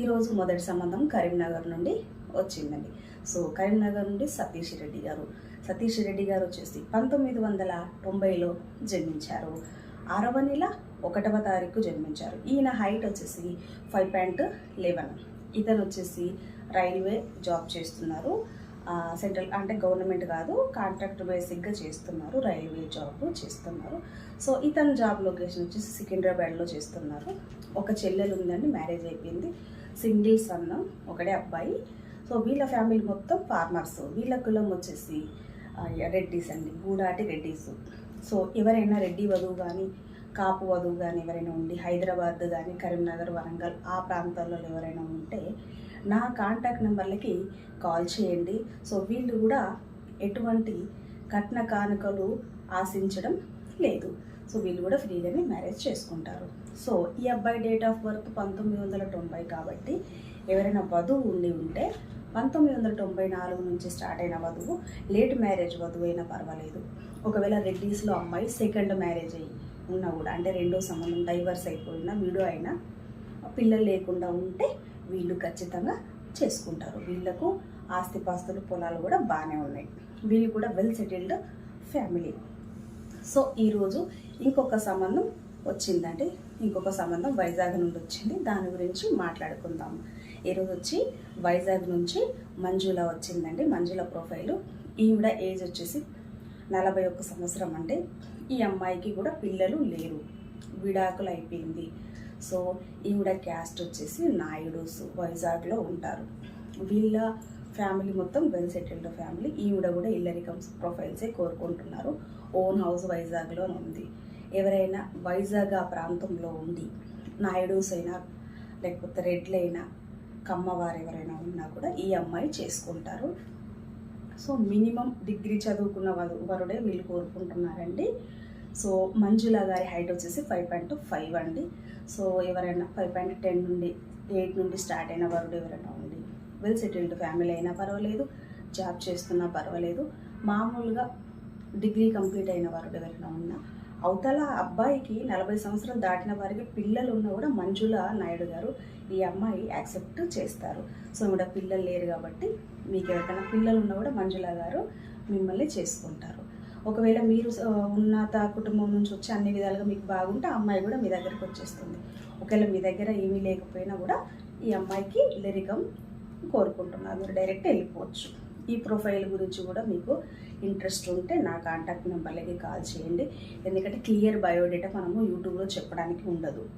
ఈరోజు మొదటి సంబంధం కరీంనగర్ నుండి వచ్చిందండి. సో కరీంనగర్ నుండి సతీష్ రెడ్డి గారు. సతీష్ రెడ్డి గారు వచ్చేసి పంతొమ్మిది వందల తొంభైలో జన్మించారు. ఆరవ నెల ఒకటవ తారీఖు జన్మించారు. ఈయన హైట్ వచ్చేసి ఫైవ్ పాయింట్ లెవెన్. ఇతను వచ్చేసి రైల్వే జాబ్ చేస్తున్నారు. సెంట్రల్ అంటే గవర్నమెంట్ కాదు కాంట్రాక్ట్ బేసిక్గా చేస్తున్నారు రైల్వే జాబ్ చేస్తున్నారు. సో ఇతను జాబ్ లొకేషన్ వచ్చేసి సికింద్రాబాద్లో చేస్తున్నారు. ఒక చెల్లెలు ఉందండి మ్యారేజ్ అయిపోయింది. సింగిల్ సన్ ఒకడే అబ్బాయి. సో వీళ్ళ ఫ్యామిలీ మొత్తం ఫార్మర్స్. వీళ్ళ కులం వచ్చేసి రెడ్డీస్ అండి గూడాటి రెడ్డీస్. సో ఎవరైనా రెడ్డి వధువు కానీ కాపు వధువు కానీ ఎవరైనా ఉండి హైదరాబాద్ కానీ కరీంనగర్ వరంగల్ ఆ ప్రాంతాల్లో ఎవరైనా ఉంటే నా కాంటాక్ట్ నెంబర్లకి కాల్ చేయండి. సో వీళ్ళు కూడా ఎటువంటి కట్న కానుకలు ఆశించడం లేదు. సో వీళ్ళు కూడా ఫ్రీగానే మ్యారేజ్ చేసుకుంటారు. సో ఈ అబ్బాయి డేట్ ఆఫ్ బర్త్ పంతొమ్మిది వందల తొంభై కాబట్టి ఎవరైనా వధువు ఉండి ఉంటే పంతొమ్మిది వందల తొంభై నాలుగు నుంచి స్టార్ట్ అయిన వధువు లేట్ మ్యారేజ్ వధువు అయినా పర్వాలేదు. ఒకవేళ రెడ్డీస్లో అమ్మాయి సెకండ్ మ్యారేజ్ అయ్యి ఉన్నా కూడా అంటే రెండో సంబంధం డైవర్స్ అయిపోయినా వీడియో అయినా పిల్లలు లేకుండా ఉంటే వీళ్ళు ఖచ్చితంగా చేసుకుంటారు. వీళ్ళకు ఆస్తిపాస్తులు పొలాలు కూడా బాగానే ఉన్నాయి. వీళ్ళు కూడా వెల్ సెటిల్డ్ ఫ్యామిలీ సో ఈరోజు ఇంకొక సంబంధం వచ్చిందండి. ఇంకొక సంబంధం వైజాగ్ నుండి వచ్చింది. దాని గురించి మాట్లాడుకుందాం. ఈరోజు వచ్చి వైజాగ్ నుంచి మంజుల వచ్చిందండి. మంజుల ప్రొఫైలు ఈవిడ ఏజ్ వచ్చేసి నలభై ఒక్క సంవత్సరం అంటే ఈ అమ్మాయికి కూడా పిల్లలు లేరు. విడాకులు అయిపోయింది. సో ఈవిడ క్యాస్ట్ వచ్చేసి నాయుడుస్ వైజాగ్లో ఉంటారు. వీళ్ళ ఫ్యామిలీ మొత్తం వెల్ సెటిల్డ్ ఫ్యామిలీ. ఈవిడ కూడా ఇల్లరికం ప్రొఫైల్సే కోరుకుంటున్నారు. ఓన్ హౌస్ వైజాగ్లో ఉంది. ఎవరైనా వైజాగ్ ఆ ప్రాంతంలో ఉండి నాయుడుస్ అయినా లేకపోతే రెడ్లైనా కమ్మవారు ఎవరైనా ఉన్నా కూడా ఈ అమ్మాయి చేసుకుంటారు. సో మినిమం డిగ్రీ చదువుకున్న వారు వరుడే వీళ్ళు కోరుకుంటున్నారండి. సో మంజుల గారి హైట్ వచ్చేసి ఫైవ్ పాయింట్ ఫైవ్ అండి. సో ఎవరైనా ఫైవ్ పాయింట్ టెన్ నుండి ఎయిట్ నుండి స్టార్ట్ అయిన వరుడు ఎవరైనా ఉండి వెల్ సెటిల్డ్ ఫ్యామిలీ అయినా పర్వాలేదు జాబ్ చేస్తున్నా పర్వాలేదు మామూలుగా డిగ్రీ కంప్లీట్ అయిన వరుడు ఎవరైనా ఉన్నా అవతల అబ్బాయికి నలభై సంవత్సరాలు దాటిన వారికి పిల్లలు ఉన్నా కూడా మంజుల నాయుడు గారు ఈ అమ్మాయి యాక్సెప్ట్ చేస్తారు. సో ఇక్కడ పిల్లలు లేరు కాబట్టి మీకు ఎవరికైనా పిల్లలు ఉన్నా కూడా మంజుల గారు మిమ్మల్ని చేసుకుంటారు. ఒకవేళ మీరు ఉన్నత కుటుంబం నుంచి వచ్చి అన్ని విధాలుగా మీకు బాగుంటే ఆ అమ్మాయి కూడా మీ దగ్గరికి వచ్చేస్తుంది. ఒకవేళ మీ దగ్గర ఏమీ లేకపోయినా కూడా ఈ అమ్మాయికి లిరికం కోరుకుంటున్నారు. మీరు డైరెక్ట్ వెళ్ళిపోవచ్చు. ఈ ప్రొఫైల్ గురించి కూడా మీకు ఇంట్రెస్ట్ ఉంటే నా కాంటాక్ట్ నెంబర్లకి కాల్ చేయండి. ఎందుకంటే క్లియర్ బయోడేటా మనము యూట్యూబ్లో చెప్పడానికి ఉండదు.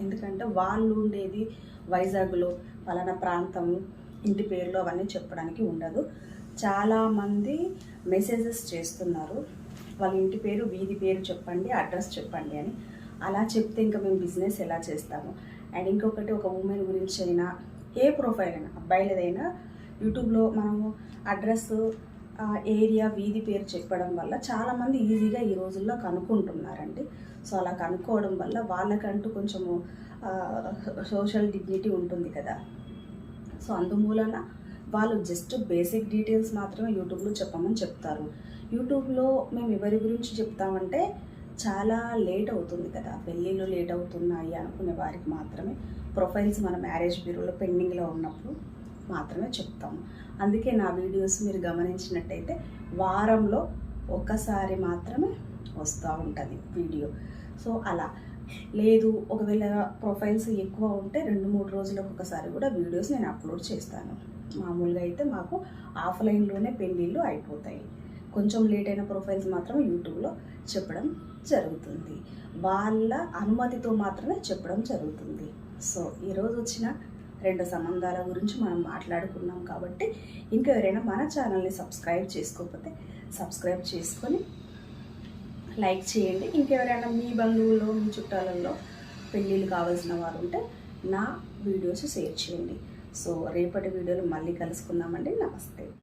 ఎందుకంటే వాళ్ళు ఉండేది వైజాగ్లో పలానా ప్రాంతం ఇంటి పేర్లు అవన్నీ చెప్పడానికి ఉండదు. చాలామంది మెసేజెస్ చేస్తున్నారు. వాళ్ళ ఇంటి పేరు వీధి పేరు చెప్పండి అడ్రస్ చెప్పండి అని. అలా చెప్తే ఇంకా మేము బిజినెస్ ఎలా చేస్తాము? అండ్ ఇంకొకటి ఒక ఉమెన్ గురించి అయినా ఏ ప్రొఫైల్ అయినా అబ్బాయిలదైనా యూట్యూబ్లో మనము అడ్రస్ ఏరియా వీధి పేరు చెప్పడం వల్ల చాలామంది ఈజీగా ఈ రోజుల్లో కనుక్కుంటున్నారండి. సో అలా కనుక్కోవడం వల్ల వాళ్ళకంటూ కొంచెము సోషల్ డిగ్నిటీ ఉంటుంది కదా. సో అందుమూలన వాళ్ళు జస్ట్ బేసిక్ డీటెయిల్స్ మాత్రమే యూట్యూబ్లో చెప్పమని చెప్తారు. యూట్యూబ్లో మేము ఎవరి గురించి చెప్తామంటే చాలా లేట్ అవుతుంది కదా. పెళ్ళిళ్ళు లేట్ అవుతున్నాయి అనుకునే వారికి మాత్రమే. ప్రొఫైల్స్ మన మ్యారేజ్ బ్యూరోలో పెండింగ్లో ఉన్నప్పుడు. మాత్రమే చెప్తాము అందుకే నా వీడియోస్ మీరు గమనించినట్టయితే వారంలో ఒక్కసారి మాత్రమే వస్తూ ఉంటుంది వీడియో. సో అలా. లేదు ఒకవేళ ప్రొఫైల్స్ ఎక్కువ ఉంటే రెండు మూడు రోజులకు ఒకసారి కూడా వీడియోస్ నేను అప్లోడ్ చేస్తాను. మామూలుగా అయితే మాకు ఆఫ్లైన్లోనే పెళ్ళిళ్ళు అయిపోతాయి. కొంచెం లేట్ అయిన ప్రొఫైల్స్ మాత్రం యూట్యూబ్లో చెప్పడం జరుగుతుంది. వాళ్ళ అనుమతితో మాత్రమే చెప్పడం జరుగుతుంది. సో ఈరోజు వచ్చిన రెండు సంబంధాల గురించి మనం మాట్లాడుకున్నాం కాబట్టి ఇంకా ఎవరైనా మన ఛానల్ని సబ్స్క్రైబ్ చేసుకోకపోతే సబ్స్క్రైబ్ చేసుకొని లైక్ చేయండి. ఇంకెవరైనా మీ బంధువుల్లో మీ చుట్టాలలో పెళ్ళిళ్ళు కావాల్సిన వారు ఉంటే నా వీడియోస్ షేర్ చేయండి. సో రేపటి వీడియోలో మళ్ళీ కలుసుకుందామండి. నమస్తే.